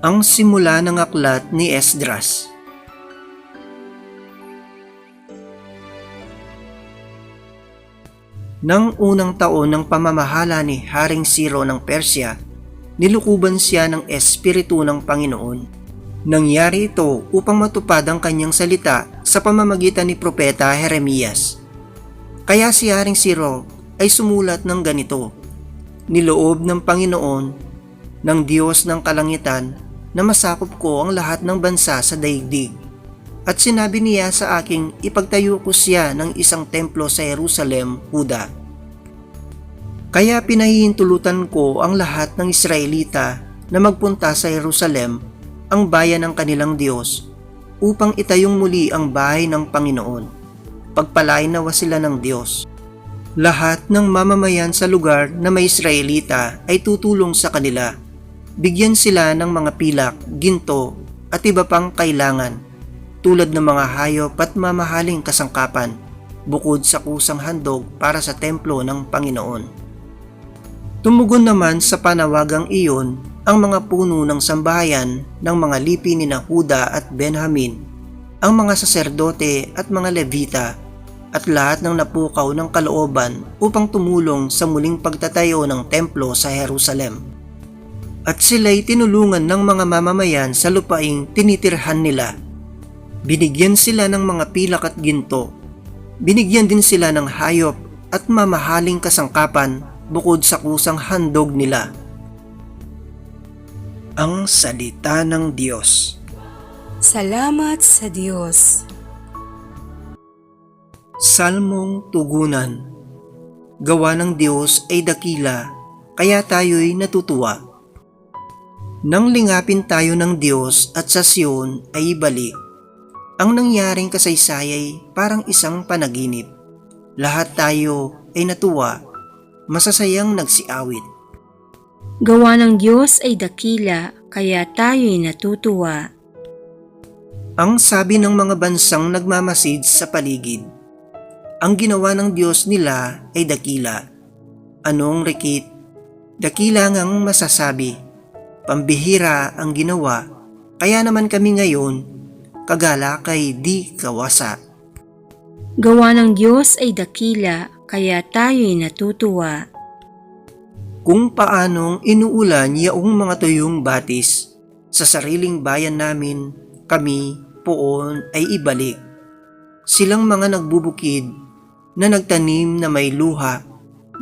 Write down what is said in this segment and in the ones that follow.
Ang simula ng aklat ni Esdras. Nang unang taon ng pamamahala ni Haring Siro ng Persya, nilukuban siya ng Espiritu ng Panginoon. Nangyari ito upang matupad ang kanyang salita sa pamamagitan ni Propeta Jeremias. Kaya si Haring Siro ay sumulat ng ganito, Niloob ng Panginoon, ng Diyos ng Kalangitan, na masakop ko ang lahat ng bansa sa daigdig. At sinabi niya sa aking ipagtayo ko siya ng isang templo sa Jerusalem, Huda. Kaya pinahihintulutan ko ang lahat ng Israelita na magpunta sa Jerusalem, ang bayan ng kanilang Diyos, upang itayong muli ang bahay ng Panginoon. Pagpalain nawa sila ng Diyos. Lahat ng mamamayan sa lugar na may Israelita ay tutulong sa kanila. Bigyan sila ng mga pilak, ginto at iba pang kailangan tulad ng mga hayop at mamahaling kasangkapan bukod sa kusang handog para sa templo ng Panginoon. Tumugon naman sa panawagang iyon ang mga puno ng sambahayan ng mga lipi ni Huda at Benjamin, ang mga saserdote at mga levita at lahat ng napukaw ng kalooban upang tumulong sa muling pagtatayo ng templo sa Jerusalem. At sila'y tinulungan ng mga mamamayan sa lupaing tinitirhan nila. Binigyan sila ng mga pilak at ginto. Binigyan din sila ng hayop at mamahaling kasangkapan bukod sa kusang handog nila. Ang Salita ng Diyos Salamat sa Diyos. Salmong Tugunan Gawa ng Diyos ay dakila, kaya tayo'y natutuwa. Nang lingapin tayo ng Diyos at sa Siyon ay ibalik, ang nangyaring kasaysay ay parang isang panaginip. Lahat tayo ay natuwa, masasayang nagsiawit. Gawa ng Diyos ay dakila, kaya tayo'y natutuwa. Ang sabi ng mga bansang nagmamasid sa paligid, ang ginawa ng Diyos nila ay dakila. Anong rikit? Dakila ngang masasabi. Pambihira ang ginawa, kaya naman kami ngayon, kagala kay di kawasa. Gawa ng Diyos ay dakila, kaya tayo'y natutuwa. Kung paanong inuulan yaong mga tuyong batis, sa sariling bayan namin, kami poon ay ibalik. Silang mga nagbubukid na nagtanim na may luha,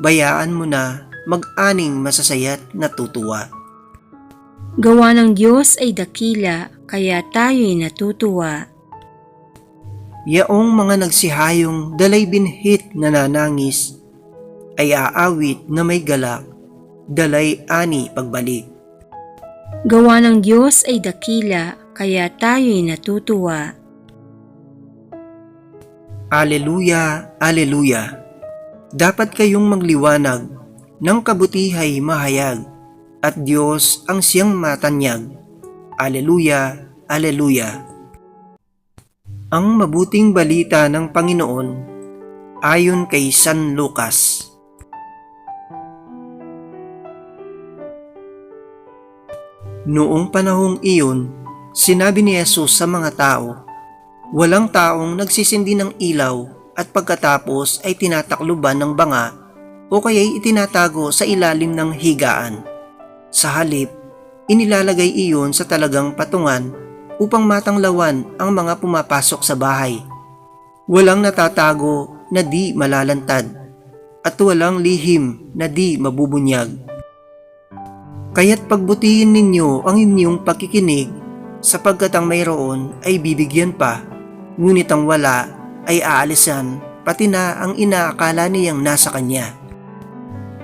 bayaan mo na mag-aning masasayat natutuwa. Gawa ng Diyos ay dakila, kaya tayo'y natutuwa. Yaong mga nagsihayong dalay binhit na nanangis, ay aawit na may galak, dalay ani pagbalik. Gawa ng Diyos ay dakila, kaya tayo'y natutuwa. Aleluya, Aleluya. Dapat kayong magliwanag ng kabutihay mahayag at Diyos ang siyang matanyag. Aleluya, Aleluya. Ang mabuting balita ng Panginoon ayon kay San Lucas. Noong panahong iyon, sinabi ni Jesus sa mga tao, Walang taong nagsisindi ng ilaw at pagkatapos ay tinatakluban ng banga o kaya'y itinatago sa ilalim ng higaan. Sa halip, inilalagay iyon sa talagang patungan upang matanglawan ang mga pumapasok sa bahay. Walang natatago na di malalantad at walang lihim na di mabubunyag. Kaya't pagbutihin ninyo ang inyong pakikinig sapagkat ang mayroon ay bibigyan pa ngunit ang wala ay aalisan pati na ang inaakala niyang nasa kanya.